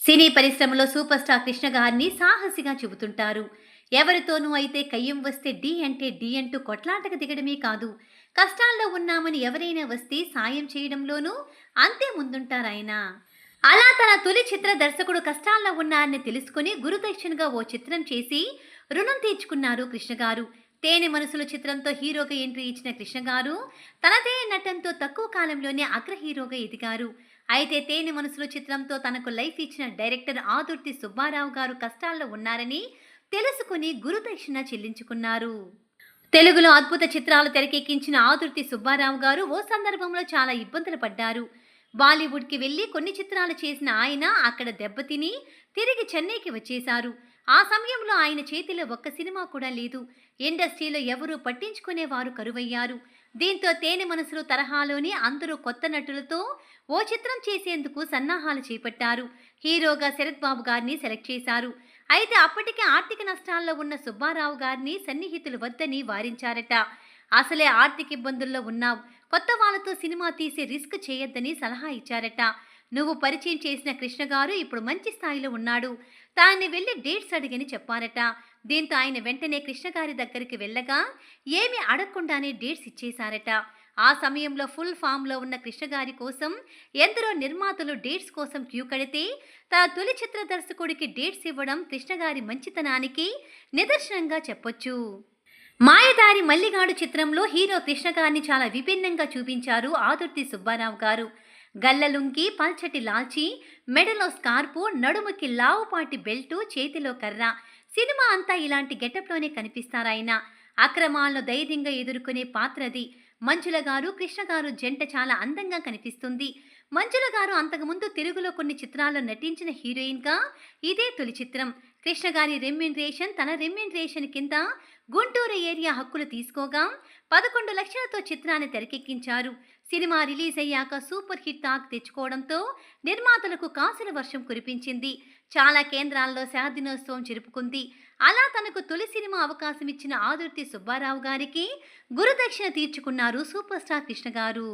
సినీ పరిశ్రమలో super star Krishna గారిని సాహసిగా చెబుతుంటారు. ఎవరితోనూ అయితే కయ్యం వస్తే డి అంటే డి అంటూ కొట్లాటకు దిగడమే కాదు కష్టాల్లో ఉన్నామని ఎవరైనా వస్తే సాయం చేయడంలోనూ అంతే ముందుంటారాయన. అలా తన తొలి చిత్ర దర్శకుడు కష్టాల్లో ఉన్నారని తెలుసుకుని గురుదక్షిణగా ఓ చిత్రం చేసి రుణం తీర్చుకున్నారు కృష్ణ గారు. తేనె మనసుల చిత్రంతో హీరోగా ఎంట్రీ ఇచ్చిన కృష్ణ గారు తనదే నటంతో తక్కువ కాలంలోనే అగ్ర హీరోగా ఎదిగారు. అయితే తేనె మనసుల చిత్రంతో తనకు లైఫ్ ఇచ్చిన డైరెక్టర్ ఆదుర్తి సుబ్బారావు గారు కష్టాల్లో ఉన్నారని తెలుసుకుని గురుదక్షిణ చెల్లించుకున్నారు. తెలుగులో అద్భుత చిత్రాలు తెరకెక్కించిన ఆదుర్తి సుబ్బారావు గారు ఓ సందర్భంలో చాలా ఇబ్బందులు పడ్డారు. బాలీవుడ్కి వెళ్ళి కొన్ని చిత్రాలు చేసిన ఆయన అక్కడ దెబ్బతిని తిరిగి చెన్నైకి వచ్చేశారు. ఆ సమయంలో ఆయన చేతిలో ఒక్క సినిమా కూడా లేదు. ఇండస్ట్రీలో ఎవరూ పట్టించుకునేవారు కరువయ్యారు. దీంతో తేనె మనసులు తరహాలోనే అందరూ కొత్త నటులతో ఓ చిత్రం చేసేందుకు సన్నాహాలు చేపట్టారు. హీరోగా శరత్ బాబు గారిని సెలెక్ట్ చేశారు. అయితే అప్పటికే ఆర్థిక నష్టాల్లో ఉన్న సుబ్బారావు గారిని సన్నిహితులు వద్దని వారించారట. అసలే ఆర్థిక ఇబ్బందుల్లో ఉన్నావు. కొత్త వాళ్ళతో సినిమా తీసే రిస్క్ చేయొద్దని సలహా ఇచ్చారట. నువ్వు పరిచయం చేసిన కృష్ణ గారు ఇప్పుడు మంచి స్థాయిలో ఉన్నాడు. తాన్ని వెళ్ళి డేట్స్ అడిగని చెప్పారట. దీంతో ఆయన వెంటనే కృష్ణగారి దగ్గరికి వెళ్ళగా ఏమీ అడగకుండానే డేట్స్ ఇచ్చేశారట. ఆ సమయంలో ఫుల్ ఫామ్లో ఉన్న కృష్ణగారి కోసం ఎందరో నిర్మాతలు డేట్స్ కోసం క్యూ కడితే తన తొలి చిత్ర దర్శకుడికి డేట్స్ ఇవ్వడం కృష్ణగారి మంచితనానికి నిదర్శనంగా చెప్పొచ్చు. మాయదారి మల్లిగాడు చిత్రంలో హీరో కృష్ణ గారిని చాలా విభిన్నంగా చూపించారు ఆదుర్తి సుబ్బారావు గారు. గల్లలుంగి పల్చటి లాల్చి మెడలో స్కార్పు నడుముకి లావుపాటి బెల్టు చేతిలో కర్ర. సినిమా అంతా ఇలాంటి గెటప్లోనే కనిపిస్తారాయన అక్రమాలను ధైర్యంగా ఎదుర్కొనే పాత్రది మంజుల గారు కృష్ణ గారు జంట చాలా అందంగా కనిపిస్తుంది. మంజుల గారు అంతకుముందు తెలుగులో కొన్ని చిత్రాల్లో నటించిన హీరోయిన్గా ఇదే తొలి చిత్రం. కృష్ణ గారి రెమ్యునరేషన్ తన రెమ్యునరేషన్ కింద గుంటూరు ఏరియా హక్కులు తీసుకోగా పదకొండు లక్షలతో చిత్రాన్ని తెరకెక్కించారు. సినిమా రిలీజ్ అయ్యాక సూపర్ హిట్ టాక్ తెచ్చుకోవడంతో నిర్మాతలకు కాసుల వర్షం కురిపించింది. చాలా కేంద్రాల్లో శారదినోత్సవం జరుపుకుంది. అలా తనకు తొలి సినిమా అవకాశం ఇచ్చిన ఆదుర్తి సుబ్బారావు గారికి గురుదక్షిణ తీర్చుకున్నారు సూపర్ స్టార్ కృష్ణ గారు.